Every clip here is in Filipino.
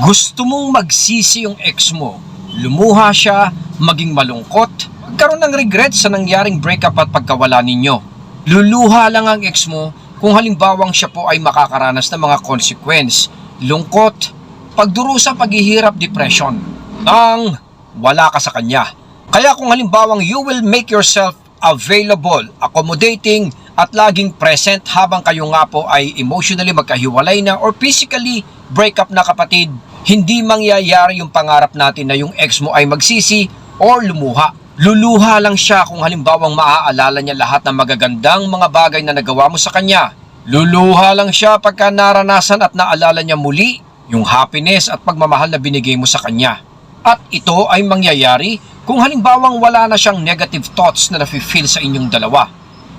Gusto mong magsisi yung ex mo, lumuha siya, maging malungkot, magkaroon ng regret sa nangyaring breakup at pagkawala ninyo. Luluha lang ang ex mo kung halimbawang siya po ay makakaranas ng mga consequence, lungkot, pagdurusa, paghihirap, depression, nang wala ka sa kanya. Kaya kung halimbawang you will make yourself available, accommodating, at laging present habang kayo nga po ay emotionally magkahiwalay na or physically break up na kapatid, hindi mangyayari yung pangarap natin na yung ex mo ay magsisi or lumuha. Luluha lang siya kung halimbawang maaalala niya lahat ng magagandang mga bagay na nagawa mo sa kanya. Luluha lang siya pagka naranasan at naalala niya muli yung happiness at pagmamahal na binigay mo sa kanya. At ito ay mangyayari kung halimbawang wala na siyang negative thoughts na nafe-feel sa inyong dalawa.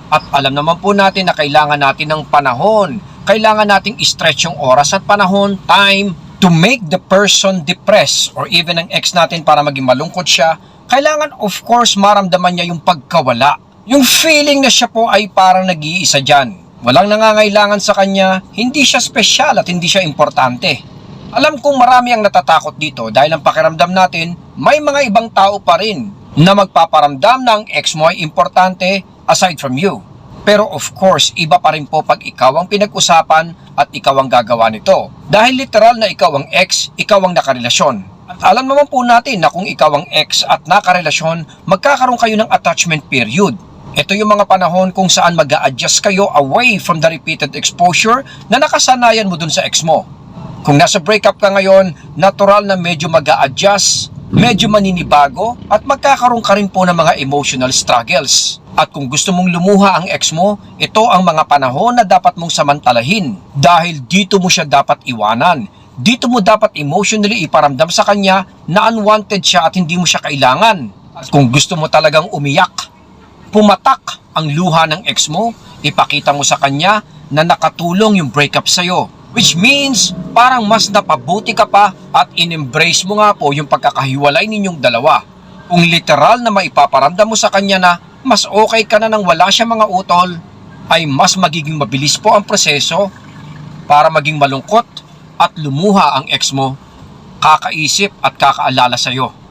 At alam naman po natin na kailangan natin ng panahon. Kailangan nating stretch yung oras at panahon, time, to make the person depressed or even ang ex natin para maging malungkot siya. Kailangan of course maramdaman niya yung pagkawala. Yung feeling na siya po ay parang nag-iisa dyan. Walang nangangailangan sa kanya, hindi siya espesyal at hindi siya importante. Alam kong marami ang natatakot dito dahil ang pakiramdam natin, may mga ibang tao pa rin na magpaparamdam ang ex mo ay importante aside from you. Pero of course, iba pa rin po pag ikaw ang pinag-usapan at ikaw ang gagawa nito. Dahil literal na ikaw ang ex, ikaw ang nakarelasyon. At alam naman po natin na kung ikaw ang ex at nakarelasyon, magkakaroon kayo ng attachment period. Ito yung mga panahon kung saan mag adjust kayo away from the repeated exposure na nakasanayan mo dun sa ex mo. Kung nasa breakup ka ngayon, natural na medyo mag adjust medyo maninibago at magkakaroon ka rin po ng mga emotional struggles. At kung gusto mong lumuha ang ex mo, ito ang mga panahon na dapat mong samantalahin dahil dito mo siya dapat iwanan. Dito mo dapat emotionally iparamdam sa kanya na unwanted siya at hindi mo siya kailangan. At kung gusto mo talagang umiyak, pumatak ang luha ng ex mo, ipakita mo sa kanya na nakatulong yung breakup sa'yo. Which means, parang mas napabuti ka pa at in-embrace mo nga po yung pagkakahiwalay ninyong dalawa. Kung literal na maipaparamdam mo sa kanya na mas okay ka na nang wala siya mga utol, ay mas magiging mabilis po ang proseso para maging malungkot at lumuha ang ex mo, kakaisip at kakaalala sa'yo.